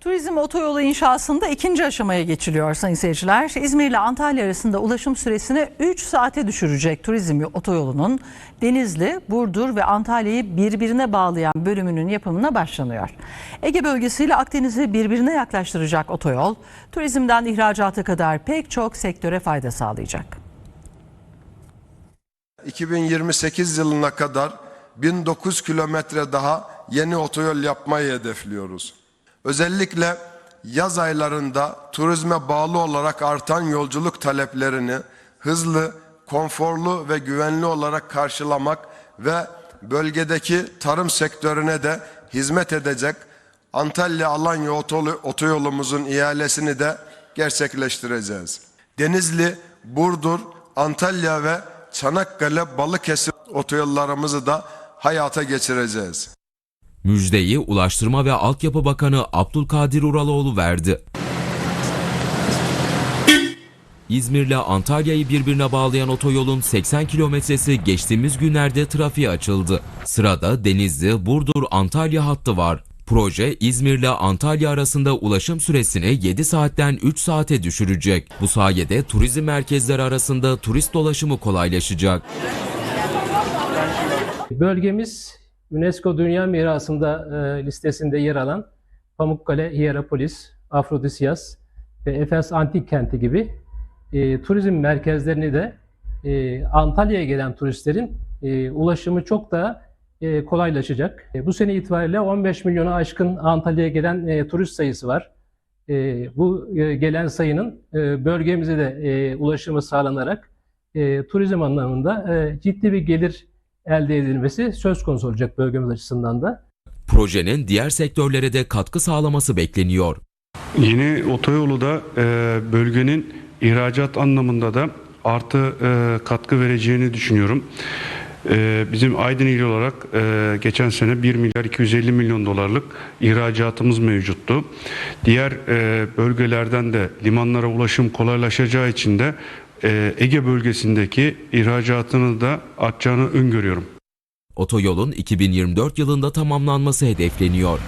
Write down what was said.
Turizm otoyolu inşasında ikinci aşamaya geçiliyor sayın seyirciler. İzmir ile Antalya arasında ulaşım süresini 3 saate düşürecek turizm otoyolunun Denizli, Burdur ve Antalya'yı birbirine bağlayan bölümünün yapımına başlanıyor. Ege bölgesiyle Akdeniz'i birbirine yaklaştıracak otoyol, turizmden ihracata kadar pek çok sektöre fayda sağlayacak. 2028 yılına kadar 1009 kilometre daha yeni otoyol yapmayı hedefliyoruz. Özellikle yaz aylarında turizme bağlı olarak artan yolculuk taleplerini hızlı, konforlu ve güvenli olarak karşılamak ve bölgedeki tarım sektörüne de hizmet edecek Antalya-Alanya otolu- otoyolumuzun ihalesini de gerçekleştireceğiz. Denizli, Burdur, Antalya ve Çanakkale, Balıkesir otoyollarımızı da hayata geçireceğiz. Müjdeyi Ulaştırma ve Altyapı Bakanı Abdülkadir Uraloğlu verdi. İzmir'le Antalya'yı birbirine bağlayan otoyolun 80 kilometresi geçtiğimiz günlerde trafiğe açıldı. Sırada Denizli, Burdur, Antalya hattı var. Proje İzmir'le Antalya arasında ulaşım süresini 7 saatten 3 saate düşürecek. Bu sayede turizm merkezleri arasında turist dolaşımı kolaylaşacak. Bölgemiz UNESCO Dünya Mirası'nda e, listesinde yer alan Pamukkale, Hierapolis, Afrodisias ve Efes Antik Kenti gibi e, turizm merkezlerini de e, Antalya'ya gelen turistlerin e, ulaşımı çok daha e, kolaylaşacak. E, bu sene itibariyle 15 milyona aşkın Antalya'ya gelen e, turist sayısı var. E, bu e, gelen sayının e, bölgemize de e, ulaşımı sağlanarak e, turizm anlamında e, ciddi bir gelir elde edilmesi söz konusu olacak bölgemiz açısından da. Projenin diğer sektörlere de katkı sağlaması bekleniyor. Yeni otoyolu da e, bölgenin ihracat anlamında da artı e, katkı vereceğini düşünüyorum. E, bizim Aydın ili olarak e, geçen sene 1 milyar 250 milyon dolarlık ihracatımız mevcuttu. Diğer e, bölgelerden de limanlara ulaşım kolaylaşacağı için de Ege bölgesindeki ihracatını da artacağını öngörüyorum. Otoyolun 2024 yılında tamamlanması hedefleniyor.